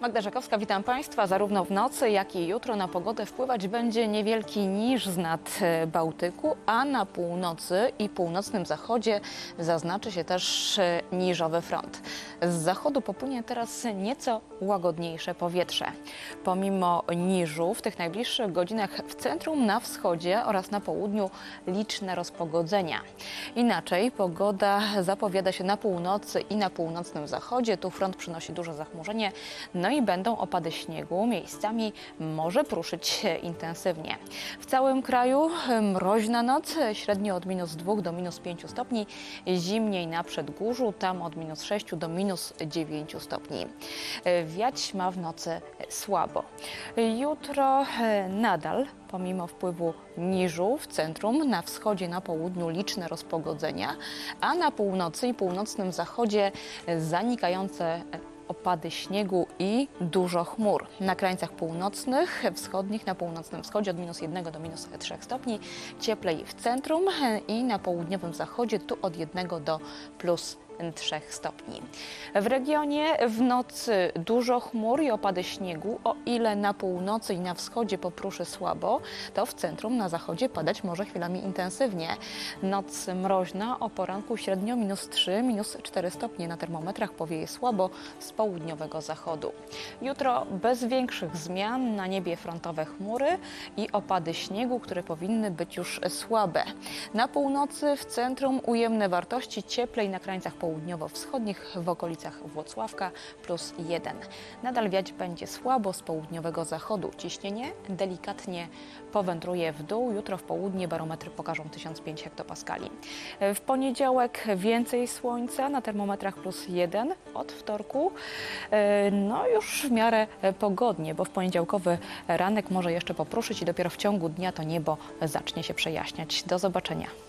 Magda Żakowska, witam Państwa. Zarówno w nocy, jak i jutro na pogodę wpływać będzie niewielki niż z nad e, Bałtyku, a na północy i północnym zachodzie zaznaczy się też e, niżowy front. Z zachodu popłynie teraz nieco łagodniejsze powietrze. Pomimo niżu w tych najbliższych godzinach w centrum, na wschodzie oraz na południu liczne rozpogodzenia. Inaczej pogoda zapowiada się na północy i na północnym zachodzie. Tu front przynosi duże zachmurzenie, no i będą opady śniegu. Miejscami może pruszyć intensywnie. W całym kraju mroźna noc, średnio od minus 2 do minus 5 stopni. Zimniej na przedgórzu, tam od minus 6 do minus 9 stopni. Wiać ma w nocy słabo. Jutro e, nadal, pomimo wpływu niżu w centrum, na wschodzie, na południu liczne rozpogodzenia, a na północy i północnym zachodzie zanikające opady śniegu i dużo chmur. Na krańcach północnych, wschodnich, na północnym wschodzie od minus 1 do minus 3 stopni, cieplej w centrum i na południowym zachodzie tu od 1 do plus 3 stopni. W regionie w nocy dużo chmur i opady śniegu. O ile na północy i na wschodzie popruszy słabo, to w centrum na zachodzie padać może chwilami intensywnie. Noc mroźna, o poranku średnio minus 3, minus 4 stopnie. Na termometrach powieje słabo z południowego zachodu. Jutro bez większych zmian, na niebie frontowe chmury i opady śniegu, które powinny być już słabe. Na północy, w centrum ujemne wartości, cieplej na krańcach południowo-wschodnich, w okolicach Włocławka plus 1. Nadal wiać będzie słabo z południowego zachodu. Ciśnienie delikatnie powędruje w dół. Jutro w południe barometry pokażą 1005 hektopaskali. W poniedziałek więcej słońca na termometrach plus 1 od wtorku. E, No już w miarę pogodnie, bo w poniedziałkowy ranek może jeszcze popruszyć i dopiero w ciągu dnia to niebo zacznie się przejaśniać. Do zobaczenia.